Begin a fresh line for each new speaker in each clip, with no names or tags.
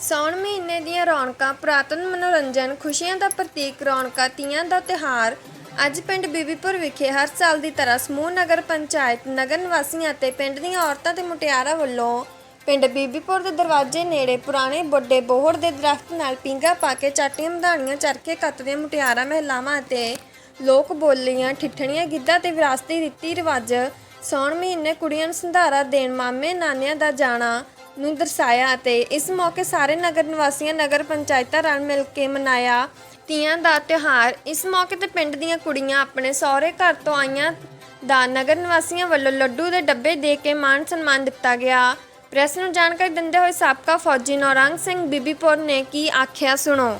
ਸਾਉਣ ਮਹੀਨੇ ਦੀਆਂ ਰੌਣਕਾਂ, ਪੁਰਾਤਨ ਮਨੋਰੰਜਨ, ਖੁਸ਼ੀਆਂ ਦਾ ਪ੍ਰਤੀਕ, ਰੌਣਕਾਂ, ਤੀਆਂ ਦਾ ਤਿਹਾਰ ਅੱਜ ਪਿੰਡ ਬੀਬੀਪੁਰ ਵਿਖੇ ਹਰ ਸਾਲ ਦੀ ਤਰ੍ਹਾਂ ਸਮੂਹ ਨਗਰ ਪੰਚਾਇਤ, ਨਗਰ ਨਿਵਾਸੀਆਂ ਅਤੇ ਪਿੰਡ ਦੀਆਂ ਔਰਤਾਂ ਤੇ ਮੁਟਿਆਰਾਂ ਵੱਲੋਂ ਪਿੰਡ ਬੀਬੀਪੁਰ ਦੇ ਦਰਵਾਜ਼ੇ ਨੇੜੇ ਪੁਰਾਣੇ ਵੱਡੇ ਬੋਹੜ ਦੇ ਦਰਖਤ ਨਾਲ ਪਿੰਗਾ ਪਾ ਕੇ ਚਾਟੀਆਂ ਮਧਾਣੀਆਂ ਚਰਖੇ ਕੱਤਦੀਆਂ ਮੁਟਿਆਰਾਂ, ਮਹਿਲਾਵਾਂ ਅਤੇ ਲੋਕ ਬੋਲੀਆਂ, ਠਿੱਠਣੀਆਂ, ਗਿੱਧਾ ਤੇ ਵਿਰਾਸਤੀ ਰੀਤੀ ਰਿਵਾਜ ਸਾਉਣ ਮਹੀਨੇ ਕੁੜੀਆਂ ਨੂੰ ਸੰਧਾਰਾ ਦੇਣ, ਮਾਮੇ, ਨਾਨਿਆਂ ਦਾ ਜਾਣਾ ਨੂੰ ਦਰਸਾਇਆ ਅਤੇ ਇਸ ਮੌਕੇ ਸਾਰੇ ਨਗਰ ਨਿਵਾਸੀਆਂ, ਨਗਰ ਪੰਚਾਇਤਾਂ ਰਲ ਮਿਲ ਕੇ ਮਨਾਇਆ ਤੀਆਂ ਦਾ ਤਿਉਹਾਰ। ਇਸ ਮੌਕੇ ਤੇ ਪਿੰਡ ਦੀਆਂ ਕੁੜੀਆਂ ਆਪਣੇ ਸਹੁਰੇ ਘਰ ਤੋਂ ਆਈਆਂ ਦਾ ਨਗਰ ਨਿਵਾਸੀਆਂ ਵੱਲੋਂ ਲੱਡੂ ਦੇ ਡੱਬੇ ਦੇ ਕੇ ਮਾਣ ਸਨਮਾਨ ਦਿੱਤਾ ਗਿਆ। ਪ੍ਰੈਸ ਨੂੰ ਜਾਣਕਾਰੀ ਦਿੰਦੇ ਹੋਏ ਸਾਬਕਾ ਫੌਜੀ ਨੌਰੰਗ ਸਿੰਘ ਬੀਬੀਪੁਰ ਨੇ ਕੀ ਆਖਿਆ, ਸੁਣੋ।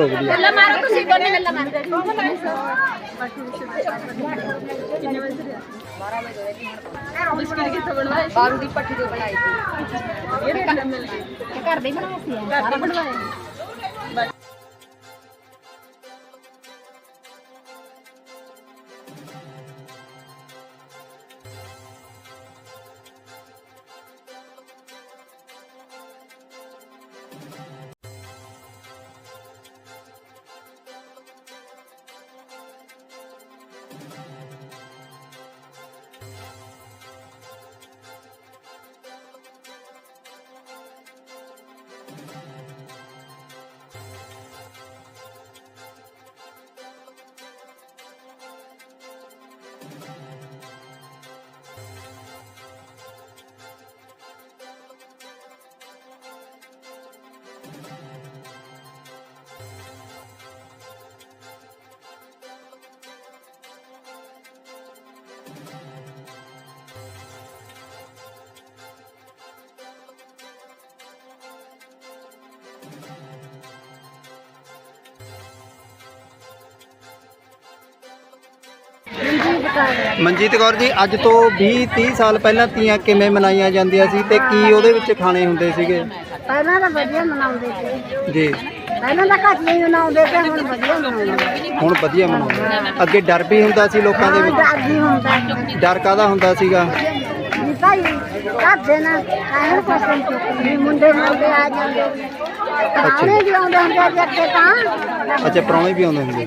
ਲੱਲਾ ਮਾਰੋ ਤੁਸੀਂ ਦੋਨੇ ਲੱਲਾ ਮਾਰੋ। ਬਿਸਕਿਟ ਕਿੱਥੋਂ ਬਣਵਾਏ ਸੀ ਬਾਰੂ ਦੀ ਪੱਠੀ ਤੋਂ ਬਣਾਈ ਸੀ। ਇਹ ਘਰ ਦੇ ਬਣਾਏ ਸੀ। ਦੇ ਬਣਵਾਏ
ਮਨਜੀਤ ਕੌਰ ਜੀ ਅੱਜ ਤੋਂ 20 30 ਸਾਲ ਪਹਿਲਾਂ ਤੀਆਂ ਕਿਵੇਂ ਮਨਾਈਆਂ ਜਾਂਦੀਆਂ ਸੀ ਤੇ ਕੀ ਉਹਦੇ ਵਿੱਚ ਖਾਣੇ ਹੁੰਦੇ ਸੀਗੇ?
ਪਹਿਲਾਂ ਤਾਂ ਵਧੀਆ ਮਨਾਉਂਦੇ ਸੀ।
ਜੀ।
ਪਹਿਲਾਂ ਤਾਂ ਘੱਟ ਨਹੀਂ ਮਨਾਉਂਦੇ ਤੇ ਹੁਣ ਵਧੀਆ ਮਨਾਉਂਦੇ।
ਹੁਣ ਵਧੀਆ ਮਨਾਉਂਦੇ। ਅੱਗੇ ਡਰ ਵੀ ਹੁੰਦਾ ਸੀ ਲੋਕਾਂ ਦੇ ਵਿੱਚ?
ਡਰ ਵੀ ਹੁੰਦਾ
ਡਰ ਕਾਦਾ ਹੁੰਦਾ ਸੀਗਾ?
ਭਾਈ ਘਰ ਦੇ ਨਾ ਕਾਹਨ ਕੋਸਨ ਮੁੰਡੇ ਮੁੰਡੇ ਆ ਜਾਂਦੇ। ਆਣੇ ਵੀ ਆਉਂਦੇ ਹੁੰਦੇ ਸੀ ਅੱਗੇ ਤਾਂ।
ਅੱਛਾ ਪ੍ਰਾਹੁਣੇ ਵੀ ਆਉਂਦੇ ਹੁੰਦੇ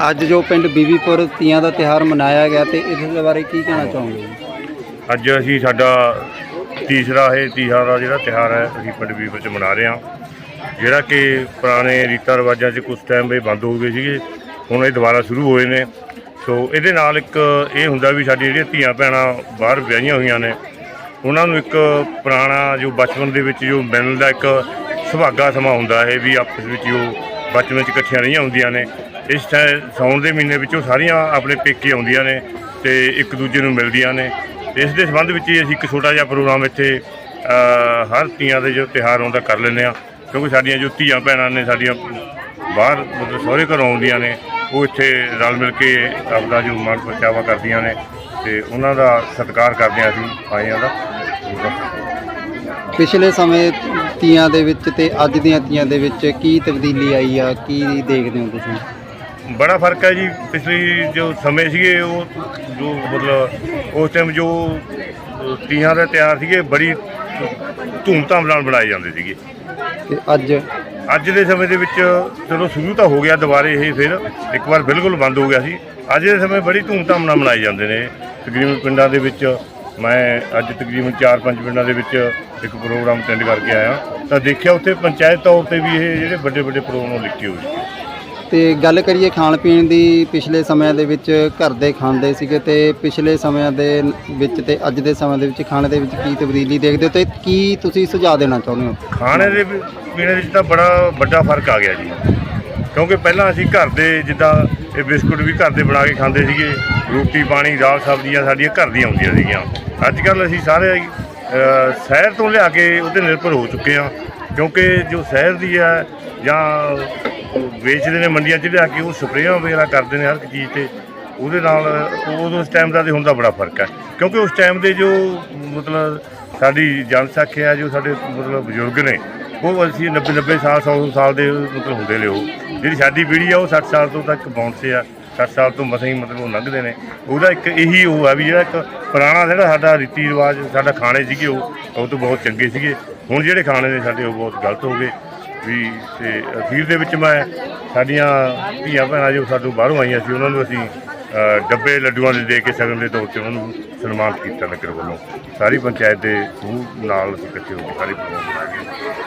ਅੱਜ ਜੋ ਪਿੰਡ ਬੀਬੀਪੁਰ ਤੀਆਂ ਦਾ ਤਿਹਾਰ ਮਨਾਇਆ ਗਿਆ ਤੇ ਇਸ ਦੇ ਬਾਰੇ ਕੀ ਕਹਿਣਾ ਚਾਹੋਗੇ
ਅੱਜ ਅਸੀਂ ਸਾਡਾ ਤੀਸਰਾ ਇਹ ਤੀਹਾ ਦਾ ਜਿਹੜਾ ਤਿਹਾਰ ਹੈ, ਅਸੀਂ ਪਿੰਡ ਬੀਬਰ ਚ ਮਨਾ ਰਹੇ ਹਾਂ। ਜਿਹੜਾ ਕਿ ਪੁਰਾਣੇ ਰੀਤਾਂ ਰਿਵਾਜਾਂ 'ਚ ਕੁਝ ਟਾਈਮ ਇਹ ਬੰਦ ਹੋ ਗਏ ਸੀਗੇ, ਹੁਣ ਇਹ ਦੁਬਾਰਾ ਸ਼ੁਰੂ ਹੋਏ ਨੇ। ਸੋ ਇਹਦੇ ਨਾਲ ਇੱਕ ਇਹ ਹੁੰਦਾ ਵੀ ਸਾਡੀ ਜਿਹੜੀਆਂ ਧੀਆਂ ਭੈਣਾਂ ਬਾਹਰ ਵਿਆਹੀਆਂ ਹੋਈਆਂ ਨੇ, ਉਹਨਾਂ ਨੂੰ ਇੱਕ ਪੁਰਾਣਾ ਜੋ ਬਚਪਨ ਦੇ ਵਿੱਚ ਜੋ ਮਿਲਣ ਦਾ ਇੱਕ ਸੁਭਾਗਾ ਸਮਾਂ ਹੁੰਦਾ ਹੈ, ਵੀ ਆਪਸ ਵਿੱਚ ਜੋ ਬਚਪਨ 'ਚ ਇਕੱਠੀਆਂ ਰਹੀਆਂ ਹੁੰਦੀਆਂ ਨੇ। ਇਸ ਟਾਈਮ ਸਾਉਣ ਦੇ ਮਹੀਨੇ ਵਿੱਚ ਉਹ ਸਾਰੀਆਂ ਆਪਣੇ ਪੇਕੇ ਆਉਂਦੀਆਂ ਨੇ ਤੇ ਇੱਕ ਦੂਜੇ ਨੂੰ ਮਿਲਦੀਆਂ ਨੇ। ਤੇ ਇਸ ਦੇ ਸੰਬੰਧ ਵਿੱਚ ਹੀ ਅਸੀਂ ਇੱਕ ਛੋਟਾ ਜਿਹਾ ਪ੍ਰੋਗਰਾਮ ਇੱਥੇ ਹਰ ਤੀਆਂ ਦੇ ਜੋ ਤਿਉਹਾਰ ਆਉਂਦਾ ਕਰ ਲੈਂਦੇ ਆ ਕਿਉਂਕਿ ਸਾਡੀਆਂ ਜੋ ਧੀਆਂ ਭੈਣਾਂ ਨੇ, ਸਾਡੀਆਂ ਬਾਹਰ ਮਤਲਬ ਸਹੁਰੇ ਘਰੋਂ ਆਉਂਦੀਆਂ ਨੇ, ਉਹ ਇੱਥੇ ਰਲ ਮਿਲ ਕੇ ਆਪਣਾ ਜੋ ਮਨ ਪਰਚਾਵਾ ਕਰਦੀਆਂ ਨੇ ਤੇ ਉਹਨਾਂ ਦਾ ਸਤਿਕਾਰ ਕਰਦੇ ਹਾਂ ਅਸੀਂ ਆਇਆਂ ਦਾ।
ਪਿਛਲੇ ਸਮੇਂ ਤੀਆਂ ਦੇ ਵਿੱਚ ਤੇ ਅੱਜ ਦੀਆਂ ਤੀਆਂ ਦੇ ਵਿੱਚ ਕੀ ਤਬਦੀਲੀ ਆਈ ਆ, ਕੀ ਦੇਖਦੇ ਹੋ ਤੁਸੀਂ?
ਬੜਾ ਫ਼ਰਕ ਹੈ ਜੀ। ਪਿਛਲੀ ਜੋ ਸਮੇਂ ਸੀਗੇ ਉਹ ਜੋ ਮਤਲਬ ਉਸ ਟਾਈਮ ਜੋ ਤੀਆਂ ਦੇ ਤਿਉਹਾਰ ਸੀਗੇ ਬੜੀ ਧੂਮਧਾਮ ਨਾਲ ਬਣਾਏ ਜਾਂਦੇ ਸੀਗੇ।
ਤੇ ਅੱਜ?
ਅੱਜ ਦੇ ਸਮੇਂ ਦੇ ਵਿੱਚ ਚਲੋ ਸ਼ੁਰੂ ਤਾਂ ਹੋ ਗਿਆ ਦੁਬਾਰੇ ਇਹ ਫਿਰ ਇੱਕ ਵਾਰ ਬਿਲਕੁਲ ਬੰਦ ਹੋ ਗਿਆ ਸੀ। ਅੱਜ ਦੇ ਸਮੇਂ ਬੜੀ ਧੂਮਧਾਮ ਨਾਲ ਮਨਾਏ ਜਾਂਦੇ ਨੇ। ਤਕਰੀਬਨ ਪਿੰਡਾਂ ਦੇ ਵਿੱਚ ਮੈਂ ਅੱਜ ਤਕਰੀਬਨ 4-5 ਪਿੰਡਾਂ ਦੇ ਵਿੱਚ ਇੱਕ ਪ੍ਰੋਗਰਾਮ ਅਟੈਂਡ ਕਰਕੇ ਆਇਆ। ਤਾਂ ਦੇਖਿਆ ਉੱਥੇ ਪੰਚਾਇਤ ਤੌਰ ਤੇ ਵੀ ਇਹ ਜਿਹੜੇ ਵੱਡੇ ਵੱਡੇ ਪ੍ਰੋਗਰਾਮ ਲਿਖੇ ਹੋਏ ਸੀ।
ਤੇ ਗੱਲ ਕਰੀਏ ਖਾਣ ਪੀਣ ਦੀ, ਪਿਛਲੇ ਸਮਿਆਂ ਦੇ ਵਿੱਚ ਘਰ ਦੇ ਖਾਂਦੇ ਸੀਗੇ ਤੇ ਪਿਛਲੇ ਸਮਿਆਂ ਦੇ ਵਿੱਚ ਤੇ ਅੱਜ ਦੇ ਸਮੇਂ ਦੇ ਵਿੱਚ ਖਾਣੇ ਦੇ ਵਿੱਚ ਕੀ ਤਬਦੀਲੀ ਦੇਖਦੇ ਹੋ ਤੇ ਕੀ ਤੁਸੀਂ ਸੁਝਾਅ ਦੇਣਾ ਚਾਹੁੰਦੇ ਹੋ?
ਖਾਣੇ ਦੇ ਵੀ- ਪੀਣੇ ਵਿੱਚ ਤਾਂ ਬੜਾ ਵੱਡਾ ਫ਼ਰਕ ਆ ਗਿਆ ਜੀ। ਕਿਉਂਕਿ ਪਹਿਲਾਂ ਅਸੀਂ ਘਰ ਦੇ ਜਿੱਦਾਂ ਇਹ ਬਿਸਕੁਟ ਵੀ ਘਰ ਦੇ ਬਣਾ ਕੇ ਖਾਂਦੇ ਸੀਗੇ, ਰੋਟੀ ਪਾਣੀ, ਦਾਲ ਸਬਜ਼ੀਆਂ ਸਾਡੀਆਂ ਘਰ ਦੀਆਂ ਹੁੰਦੀਆਂ ਸੀਗੀਆਂ। ਅੱਜ ਕੱਲ ਅਸੀਂ ਸਾਰੇ ਸ਼ਹਿਰ ਤੋਂ ਲਿਆ ਕੇ ਉਹਤੇ ਨਿਰਭਰ ਹੋ ਚੁੱਕੇ ਹਾਂ, ਕਿਉਂਕਿ ਜੋ ਸ਼ਹਿਰ ਦੀ ਹੈ ਜਾਂ ਵੇਚਦੇ ਨੇ ਮੰਡੀਆਂ 'ਚ ਲਿਆ ਕੇ ਉਹ ਸਪਰੇਆਂ ਵਗੈਰਾ ਕਰਦੇ ਨੇ ਹਰ ਇੱਕ ਚੀਜ਼ ਤੇ, ਉਹਦੇ ਨਾਲ ਉਦੋਂ ਉਸ ਟਾਈਮ ਦਾ ਤੇ ਹੁਣ ਦਾ ਬੜਾ ਫ਼ਰਕ ਹੈ। ਕਿਉਂਕਿ ਉਸ ਟਾਈਮ ਦੇ ਜੋ ਮਤਲਬ ਸਾਡੀ ਜਨਸੰਖਿਆ ਜੋ ਸਾਡੇ ਮਤਲਬ ਬਜ਼ੁਰਗ ਨੇ, ਉਹ ਅਸੀਂ 90 90 ਸਾਲ 100 ਸਾਲ ਦੇ ਮਤਲਬ ਹੁੰਦੇ ਨੇ ਉਹ। ਜਿਹੜੀ ਸਾਡੀ ਪੀੜ੍ਹੀ ਆ, ਉਹ 60 ਸਾਲ ਤੋਂ ਤੱਕ ਪਹੁੰਚਦੇ ਆ 60 ਸਾਲ ਤੋਂ ਮਸਾਂ ਹੀ ਮਤਲਬ ਉਹ ਲੰਘਦੇ ਨੇ। ਉਹਦਾ ਇੱਕ ਇਹੀ ਉਹ ਆ ਵੀ ਜਿਹੜਾ ਇੱਕ ਪੁਰਾਣਾ ਜਿਹੜਾ ਸਾਡਾ ਰੀਤੀ ਰਿਵਾਜ, ਸਾਡਾ ਖਾਣੇ ਸੀਗੇ ਉਹ ਉਹ ਤੋਂ ਬਹੁਤ ਚੰਗੇ ਸੀਗੇ। ਹੁਣ ਜਿਹੜੇ ਖਾਣੇ ਨੇ ਸਾਡੇ ਉਹ ਬਹੁਤ ਗਲਤ ਹੋ ਗਏ। ਵੀ ਤੇ ਅਖੀਰ ਦੇ ਵਿੱਚ ਮੈਂ ਸਾਡੀਆਂ ਧੀਆਂ ਭੈਣਾਂ ਜੋ ਸਾਨੂੰ ਬਾਹਰੋਂ ਆਈਆਂ ਸੀ, ਉਹਨਾਂ ਨੂੰ ਅਸੀਂ ਡੱਬੇ ਲੱਡੂਆਂ ਦੇ ਦੇ ਕੇ ਸ਼ਗਨ ਦੇ ਤੌਰ ਤੇ ਉਹਨਾਂ ਨੂੰ ਸਨਮਾਨਿਤ ਕੀਤਾ ਨਗਰ ਵੱਲੋਂ। ਸਾਰੀ ਪੰਚਾਇਤ ਦੇ ਸਮੂਹ ਨਾਲ ਅਸੀਂ ਇਕੱਠੇ ਹੋ ਕੇ ਸਾਰੇ ਪ੍ਰੋਗਰਾਮ ਬਣਾ ਕੇ